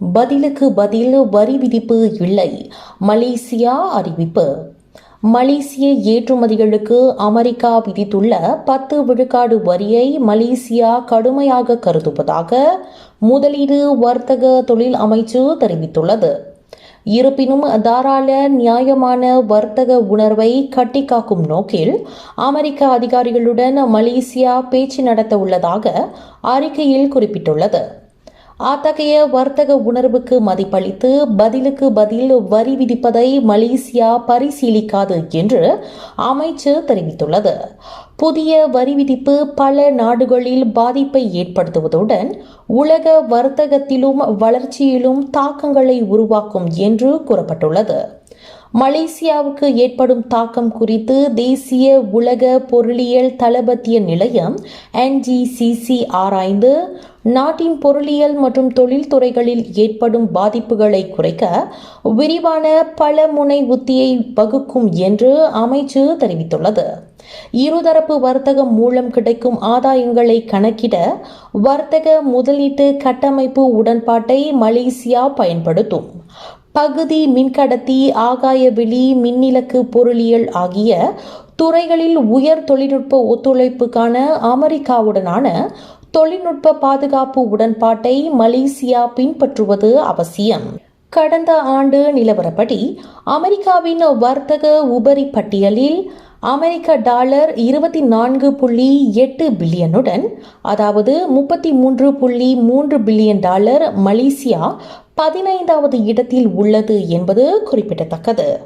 பதிலுக்கு பதில் வரி விதிப்பு இல்லை. மலேசியா அறிவிப்பு. மலேசிய ஏற்றுமதிகளுக்கு அமெரிக்கா விதித்துள்ள பத்து விழுக்காடு வரியை மலேசியா கடுமையாக கருதுவதாக முதலீடு வர்த்தக தொழில் அமைச்சு தெரிவித்துள்ளது. இருப்பினும் தாராள நியாயமான வர்த்தக உணர்வை கட்டிக்காக்கும் நோக்கில் அமெரிக்க அதிகாரிகளுடன் மலேசியா பேச்சு நடத்த உள்ளதாக அறிக்கையில் குறிப்பிட்டுள்ளது. அத்தகைய வர்த்தக உணர்வுக்கு மதிப்பளித்து பதிலுக்கு பதில் வரி விதிப்பதை மலேசியா பரிசீலிக்காது என்று அமைச்சர் தெரிவித்துள்ளது. புதிய வரி விதிப்பு பல நாடுகளில் பாதிப்பை ஏற்படுத்துவதுடன் உலக வர்த்தகத்திலும் வளர்ச்சியிலும் தாக்கங்களை உருவாக்கும் என்று கூறப்பட்டுள்ளது. மலேசியாவுக்கு ஏற்படும் தாக்கம் குறித்து தேசிய உலக பொருளியல் தளபத்திய நிலையம் என்ஜிசிசி ஆராய்ந்து நாட்டின் பொருளியல் மற்றும் தொழில்துறைகளில் ஏற்படும் பாதிப்புகளை குறைக்க விரிவான பல முனை உத்தியை வகுக்கும் என்று அமைச்சு தெரிவித்துள்ளது. இருதரப்பு வர்த்தகம் மூலம் கிடைக்கும் ஆதாயங்களை கணக்கிட வர்த்தக முதலீட்டு கட்டமைப்பு உடன்பாட்டை மலேசியா பயன்படுத்தும். பகுதி மின்கடத்தி ஆகாய வெளி மின்னிலக்கு பொருளியல் ஆகிய துறைகளில் உயர் தொழில்நுட்ப ஒத்துழைப்புக்கான அமெரிக்காவுடனான தொழில்நுட்ப பாதுகாப்பு உடன்பாட்டை மலேசியா பின்பற்றுவது அவசியம். கடந்த ஆண்டு நிலவரப்படி அமெரிக்காவின் வர்த்தக உபரி பட்டியலில் அமெரிக்க டாலர் இருபத்தி நான்கு புள்ளி எட்டு பில்லியனுடன் அதாவது முப்பத்தி மூன்று புள்ளி மூன்று பில்லியன் டாலர் மலேசியா பதினைந்தாவது இடத்தில் உள்ளது என்பது குறிப்பிடத்தக்கது.